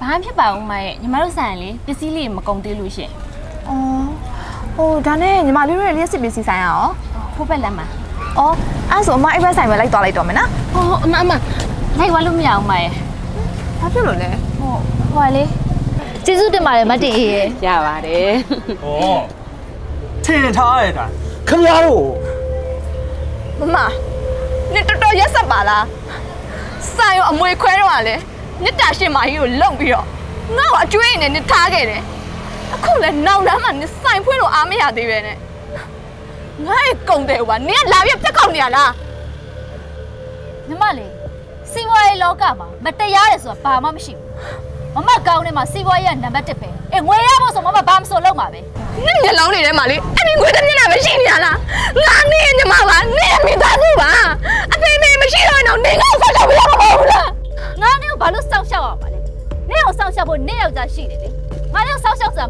ဘာမှဖြစ်ပါဘူးမရဲ့ညီမတို့ဆိုင်လေပစ္စည်းလေးမကုန်သေးလို့ရှင့်အော်ဟိုဒါနဲ့ညီမလေးတို့ရဲ့လျှက်စစ်ပစ္စည်းဆိုင်ရအောင်ဖိုးဘက်လက်မှာအော်အဲ့ဆိုအမအိပ်ဘက်ဆိုင်ပဲလိုက်သွားလိုက်တော့မယ်နော်ဟိုအမအမလိုက်သွားလို့မရအောင်မရဲ့ဘာဖြစ်လို့လဲဟိုဟိုကလေကျေးဇူးတင်ပါတယ်မတ်တင်အေးရဲ့ရပါတယ်။ဩထင်ထားရတာခမရတို့မမနေတော်တော်ရက်ဆက်ပါလားဆိုင်ရောအမွေခွဲတော့ကလေ နှစ်တာရှင်မကြီးကိုလုံပြီးတော့ငါ့ကိုအကျွေးနဲ့နေထားခဲ့တယ်အခုလဲနောက်တန်းမှာနေဆိုင်ဖွင့်လို့အားမရသေးပဲနဲ့ငါ့ရဲ့ကုံတယ်ကွာနင်ကလာပြပြက်ကောက်နေရလားညီမလေးစီးပွားရေးလောကမှာမတရားတယ်ဆိုတာဘာမှမရှိဘူးမမကောင်းနေမှာစီးပွားရေးကနံပါတ်1ပဲအေးငွေရဖို့ဆိုမမဘာမဆိုလုပ်မှာပဲနင်မျက်လုံးတွေထဲမှာလေအဲ့ဒီငွေတစ်မျက်နှာပဲရှိနေရလားငါ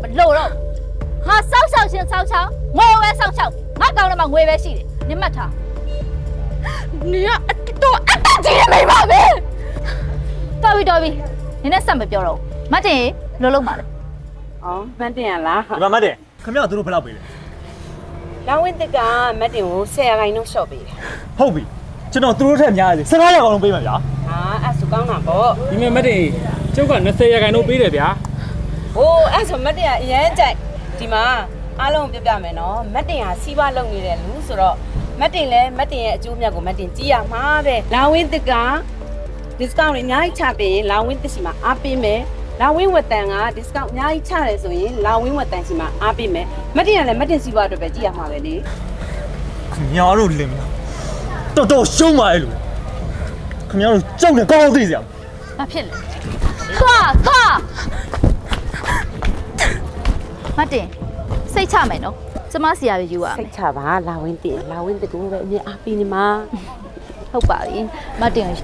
မလိုတော့ဘူးငါစောင့်ရှောက်ခြင်းစောင့်ရှောက်ငွေပဲစောင့်ရှောက်ငါကောင်းတယ်မှာငွေပဲရှိတယ်နင်မှတ်ထားနင်ကအတော်အတ္တကြီးရဲ့မိန်းမပဲတော်ပြီတော်ပြီနင်နဲ့ဆက်မပြောတော့ဘူးမတ်တင်ရေလိုလုံးပါလေ။အော်မတ်တင်ရလားဒီမှာမတ်တယ်ခမရတို့ဘယ်လောက်ပေးလဲ။လောင်းဝင်းတစ်ကမတ်တင်ကို10ရာခိုင်နှုန်းလျှော့ပေးတယ်။ဟုတ်ပြီကျွန်တော်သူတို့ထက်များတယ်15ရာခိုင်နှုန်းပေးမှာဗျာ။ဟာအဲ့ဆိုကောင်းတာပေါ့ဒီမဲ့မတ်တင်ကျုပ်က20ရာခိုင်နှုန်းပေးတယ်ဗျာ။ ဟိုးအဲ့ဆိုမတ်တင်ကအရန်ကြိုက်ဒီမှာအားလုံးပြပြမယ်နော်။မတ်တင်ဟာစီးပွားလုပ်နေတဲ့လူဆိုတော့မတ်တင်လည်းမတ်တင်ရဲ့အကျိုးမြတ်ကိုမတ်တင်ကြည့်ရမှာပဲ။လောင်းဝင်းတစ်က discount တွေအများကြီးချပေးရင်လောင်းဝင်းတစ်စီမှာအားပေးမယ်။လောင်းဝင်းဝက်တန်က discount အများကြီးချတယ်ဆိုရင်လောင်းဝင်းဝက်တန်စီမှာအားပေးမယ်။မတ်တင်ကလည်းမတ်တင်စီးပွားအတွက်ပဲကြည့်ရမှာပဲလေ။ခမရတို့လင်မတော်တော်ရှုံးပါရဲ့လူခမရတို့ကြောက်တယ်ကောင်းကောင်းသိစရာဘာဖြစ်လဲသွားသွား မတ်တင်စိတ်ချမယ်နော်ကျမစီရပဲယူရမယ်စိတ်ချပါလာဝင်းတင်လာဝင်းတကူပဲအမြင်အားပေးနေမှာဟုတ်ပါပြီမတ်တင်ကို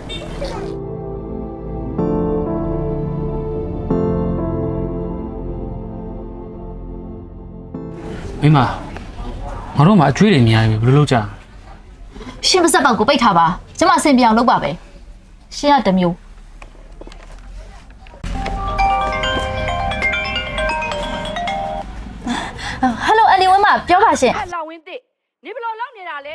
မိမငါတို့မှာအကျွေးတွေအများကြီးပဲဘယ်လိုလုပ်ကြလဲရှင်းပစက်ပေါက်ကိုပိတ်ထားပါကျမအဆင်ပြေအောင်လုပ်ပါပဲရှင်းရတစ်မျိုး ဟယ်လိုအန်ဒီဝင်းမပြောပါရှင်အလောင်ဝင်းတစ်နေဘယ်လိုလောက်နေတာလဲ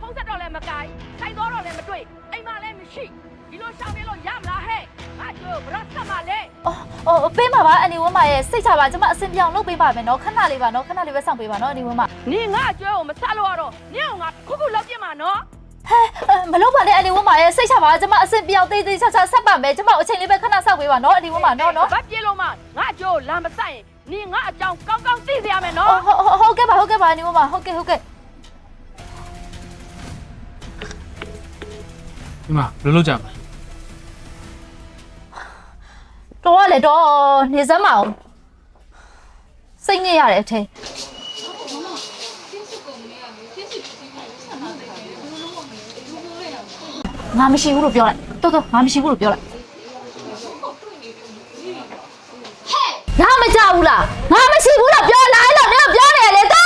ဖုန်းဆက်တော့လည်းမကိုင်းဆိုင်တော့တော့လည်းမတွေ့အိမ်မလည်းမရှိဒီလိုရှောင်နေလို့ရမလားဟဲ့ငါတို့ဘရော့ဆက်မလဲအော်အော်ပေးပါပါအန်ဒီဝင်းမရဲ့စိတ်ချပါကျမအဆင်ပြေအောင်လုပ်ပေးပါမယ်နော်ခဏလေးပါနော်ခဏလေးပဲစောင့်ပေးပါနော်အန်ဒီဝင်းမနင်ငါအကျွဲကိုမဆက်လို့ရတော့နင်ကငါခုခုလောက်ပြစ်မှာနော်ဟဲအဲမလုပ်ပါနဲ့အန်ဒီဝင်းမရဲ့စိတ်ချပါကျမအဆင်ပြေအောင်တေးသေးချာချာဆက်ပါမယ်ကျမအချိန်လေးပဲခဏစောင့်ပေးပါနော်အန်ဒီဝင်းမနော်နော်ဘာပြေလို့မငါအကျွဲကိုလာမဆက်ရင် နင်ငါအကြောင်းကောင်းကောင်းသိစေရမယ်နော်ဟုတ်ဟုတ်ဟုတ်ကဲ့ပါဟုတ်ကဲ့ပါအန်ဒီဝင်းမဟုတ်ကဲ့ဟုတ်ကဲ့မိမဘယ်လိုလုပ်ကြမလဲတော်ရလေတော့နေစမ်းမအောင်စိတ်ညစ်ရတဲ့အထဲငါမရှိဘူးလို့ပြောလိုက်တော်တော်ငါမရှိဘူးလို့ပြောလိုက်ငါမကြောက် ဘူးလားငါမရှိဘူးလို့ပြောလိုက်လို့နင်ကပြောနေရလေတာ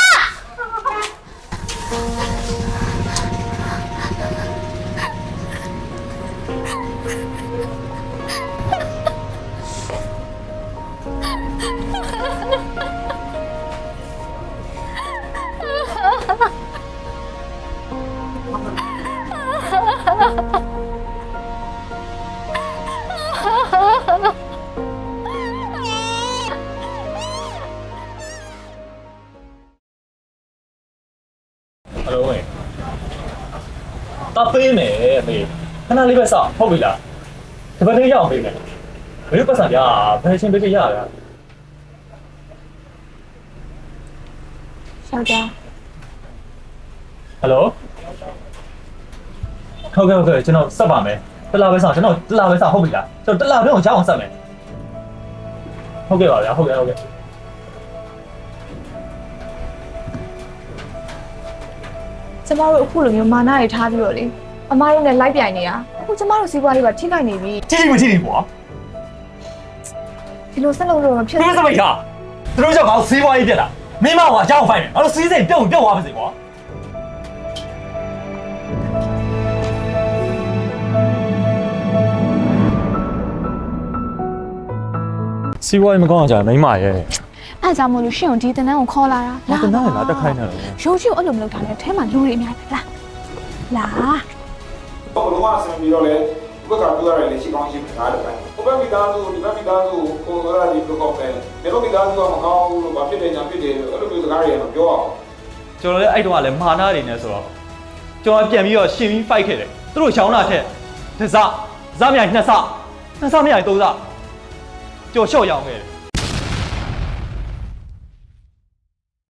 တပေးမယ်မေခဏလေးပဲစောင့်ဟုတ်ပြီလားဒီဘက်လေးရအောင်ပေးမယ်ဘယ်လိုပတ်စံပြဘယ်ချင်းပေးပြရတာယောက်ျားဟယ်လိုဟုတ်ကဲ့ဟုတ်ကဲ့ကျွန်တော်ဆက်ပါမယ်တစ်လားပဲစောင့်ကျွန်တော်တစ်လားပဲစောင့်ဟုတ်ပြီလားကျွန်တော်တစ်လားပဲကိုကြောက်အောင်ဆက်မယ်ဟုတ်ကဲ့ပါဗျာဟုတ်ကဲ့ဟုတ်ကဲ့ ကျမတို့အခုလိုမျိုးမာနတွေထားပြီးတော့လေအမားတို့နဲ့လိုက်ပြိုင်နေတာအခုကျမတို့စီးပွားရေးပါထိခိုက်နေပြီကြည့်ကြည့်မကြည့်နေပေါ့ဒီလိုဆက်လုပ်လို့မဖြစ်ဘယ်ဘူးစမိတ်ဟာသူတို့ကြောင့်ငါတို့စေးပွားရေးပြက်တာမင်းမကအကြောင်းဖိုင်တယ်ငါတို့စီးစိမ်ပြုတ်ပြုတ်သွားပါစေကွာစီးပွားရေးမကောင်းအောင်ကြာမိမရဲ့အဲ့ ကြောင့်မလို့ရှင်ကိုဒီတနန်းကိုခေါ်လာတာငါတနားနဲ့ငါတက်ခိုင်းနေတယ်ရုပ်ရှင်ကိုအဲ့လိုမလုပ်တာနဲ့အဲထဲမှာလူတွေအများကြီးလာလာဘလုံးဝဆင်ပြီးတော့လေဘက်ကပြောရတယ်လေရှိကောင်းရှိမှာတယ်။ဘယ်မိသားစုဒီဘက်မိသားစုကိုဟိုအဲ့ဒါဒီဘက်ကောပဲ။ဒီဘက်မိသားစုကမကောင်းဘူးလို့ဘာဖြစ်တယ်ညာဖြစ်တယ်လို့အဲ့လိုမျိုးစကားတွေကတော့ပြောအောင်ကျွန်တော်လည်းအဲ့တုန်းကလည်းမာနာတွေနဲ့ဆိုတော့ကျွန်တော်ပြန်ပြီးတော့ရှင်ပြီး fight ခဲ့တယ်သူတို့ရောင်းလာထက်တစ်စဇမြိုင်နှစ်စနှစ်စမြိုင်သုံးစကျွန်တော်ရှော့ရောင်းခဲ့တယ်